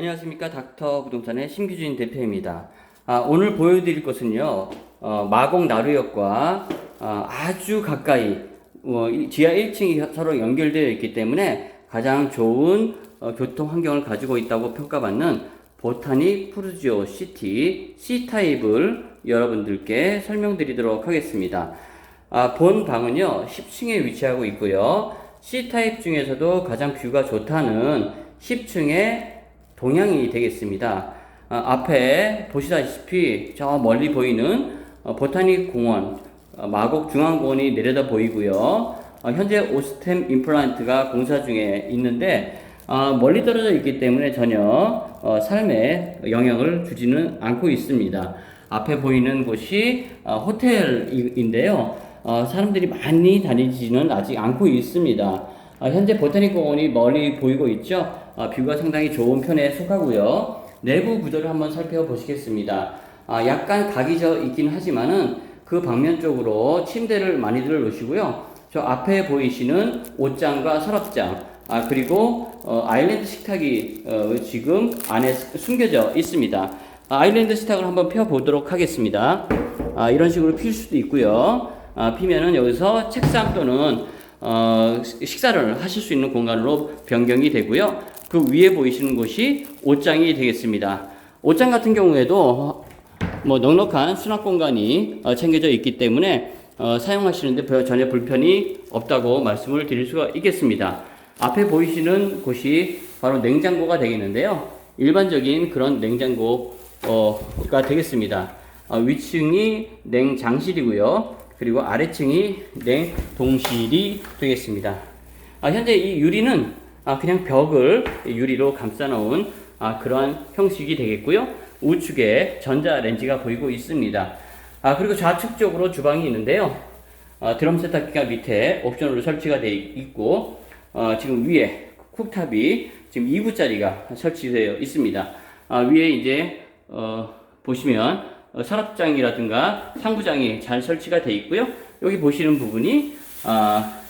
안녕하십니까 닥터 부동산의 심규진 대표입니다. 아, 오늘 보여드릴 것은요 어, 마곡 나루역과 어, 아주 가까이 어, 이 지하 1층이 서로 연결되어 있기 때문에 가장 좋은 어, 교통 환경을 가지고 있다고 평가받는 보타닉 푸르지오 시티 C타입을 여러분들께 설명드리도록 하겠습니다. 아, 본 방은요 10층에 위치하고 있고요. C타입 중에서도 가장 뷰가 좋다는 10층의 동향이 되겠습니다. 아, 앞에 보시다시피 저 멀리 보이는 어, 보타닉 공원, 어, 마곡 중앙공원이 내려다 보이고요. 어, 현재 오스템 임플란트가 공사 중에 있는데 어, 멀리 떨어져 있기 때문에 전혀 어, 삶에 영향을 주지는 않고 있습니다. 앞에 보이는 곳이 어, 호텔인데요. 어, 사람들이 많이 다니지는 아직 않고 있습니다. 어, 현재 보타닉 공원이 멀리 보이고 있죠. 어, 뷰가 상당히 좋은 편에 속하고요. 내부 구조를 한번 살펴보시겠습니다. 아, 약간 각이 져 있긴 하지만은 그 방면 쪽으로 침대를 많이들 놓으시고요. 저 앞에 보이시는 옷장과 서랍장, 아, 그리고 어, 아일랜드 식탁이 어, 지금 안에 숨겨져 있습니다. 아, 아일랜드 식탁을 한번 펴보도록 하겠습니다. 아, 이런 식으로 필 수도 있고요. 아, 피면은 여기서 책상 또는 어, 식사를 하실 수 있는 공간으로 변경이 되고요. 그 위에 보이시는 곳이 옷장이 되겠습니다. 옷장 같은 경우에도 뭐 넉넉한 수납 공간이 어, 챙겨져 있기 때문에 어, 사용하시는데 별- 전혀 불편이 없다고 말씀을 드릴 수가 있겠습니다. 앞에 보이시는 곳이 바로 냉장고가 되겠는데요. 일반적인 그런 냉장고가 되겠습니다. 어, 위층이 냉장실이고요. 그리고 아래층이 냉동실이 되겠습니다. 아, 현재 이 유리는 아, 그냥 벽을 유리로 감싸 놓은 아, 그러한 형식이 되겠고요. 우측에 전자 렌즈가 보이고 있습니다. 아, 그리고 좌측 쪽으로 주방이 있는데요. 아, 드럼 세탁기가 밑에 옵션으로 설치가 되어 있고, 어, 지금 위에 쿡탑이 지금 2구짜리가 설치되어 있습니다. 아, 위에 이제, 어, 보시면, 어, 서랍장이라든가 상부장이 잘 설치가 되어 있고요. 여기 보시는 부분이, 아,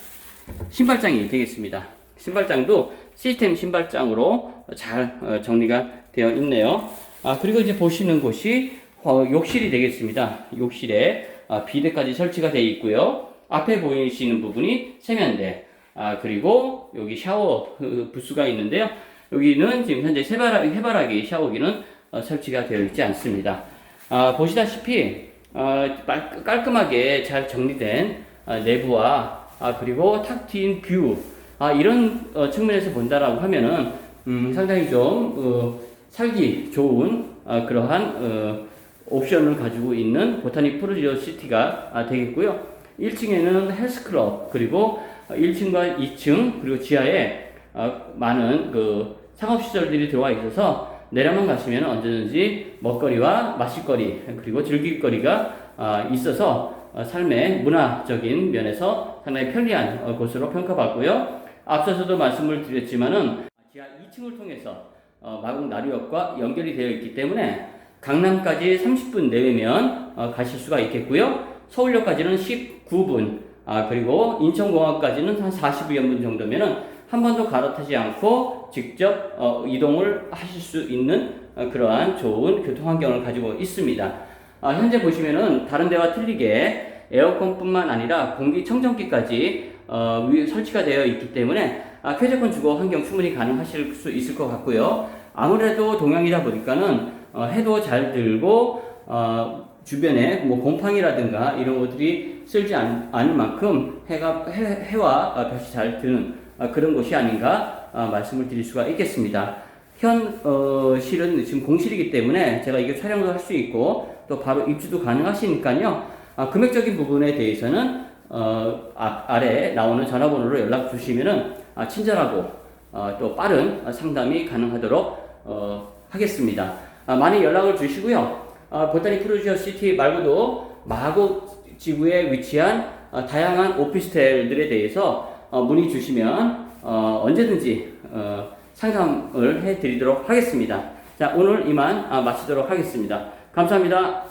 신발장이 되겠습니다. 신발장도 시스템 신발장으로 잘 어, 정리가 되어 있네요. 아, 그리고 이제 보시는 곳이 어, 욕실이 되겠습니다. 욕실에 아, 비데까지 설치가 되어 있고요. 앞에 보이시는 부분이 세면대, 아, 그리고 여기 샤워 어, 부스가 있는데요. 여기는 지금 현재 세바라, 해바라기 샤워기는 어, 설치가 되어 있지 않습니다. 아, 보시다시피 어, 깔- 깔끔하게 잘 정리된 아, 내부와 아, 그리고 탁 트인 뷰 아, 이런 어, 측면에서 본다라고 하면은 음, 상당히 좀 어, 살기 좋은 아, 그러한 어, 옵션을 가지고 있는 보타닉 프로지오 시티가 아, 되겠고요. 1층에는 헬스클럽 그리고 1층과 2층 그리고 지하에 어, 많은 그 상업시설들이 들어와 있어서 내려만 가시면 언제든지 먹거리와 마실거리 그리고 즐길거리가 아, 있어서 어, 삶의 문화적인 면에서 상당히 편리한 어, 곳으로 평가받고요. 앞서서도 말씀을 드렸지만은 지하 2층을 통해서 어, 마곡 나루역과 연결이 되어 있기 때문에 강남까지 30분 내외면 어, 가실 수가 있겠고요. 서울역까지는 19분, 아, 그리고 인천공항까지는 한 40여 분 정도면은 한 번도 갈아타지 않고 직접 어, 이동을 하실 수 있는 어, 그러한 좋은 교통 환경을 가지고 있습니다. 아, 현재 보시면은 다른 데와 틀리게 에어컨뿐만 아니라 공기청정기까지 어, 위- 설치가 되어 있기 때문에 아, 쾌적한 주거 환경 충분히 가능하실 수 있을 것 같고요. 아무래도 동양이다 보니까는 어, 해도 잘 들고 어, 주변에 뭐 곰팡이라든가 이런 것들이 쓸지 않, 않을 만큼 해가 해, 해와 어, 볕이 잘 드는 어, 그런 곳이 아닌가 어, 말씀을 드릴 수가 있겠습니다. 현 어, 실은 지금 공실이기 때문에 제가 이게 촬영도 할 수 있고 또 바로 입주도 가능하시니까요. 아, 금액적인 부분에 대해서는 어, 아, 아래 나오는 전화번호로 연락 주시면은 아, 친절하고 어, 또 빠른 상담이 가능하도록 어, 하겠습니다. 아, 많이 연락을 주시고요. 아, 보타니 프로지오 시티 말고도 마곡 지구에 위치한 어, 다양한 오피스텔들에 대해서 어, 문의 주시면 어, 언제든지 어, 상담을 해드리도록 하겠습니다. 자, 오늘 이만 아, 마치도록 하겠습니다. 감사합니다.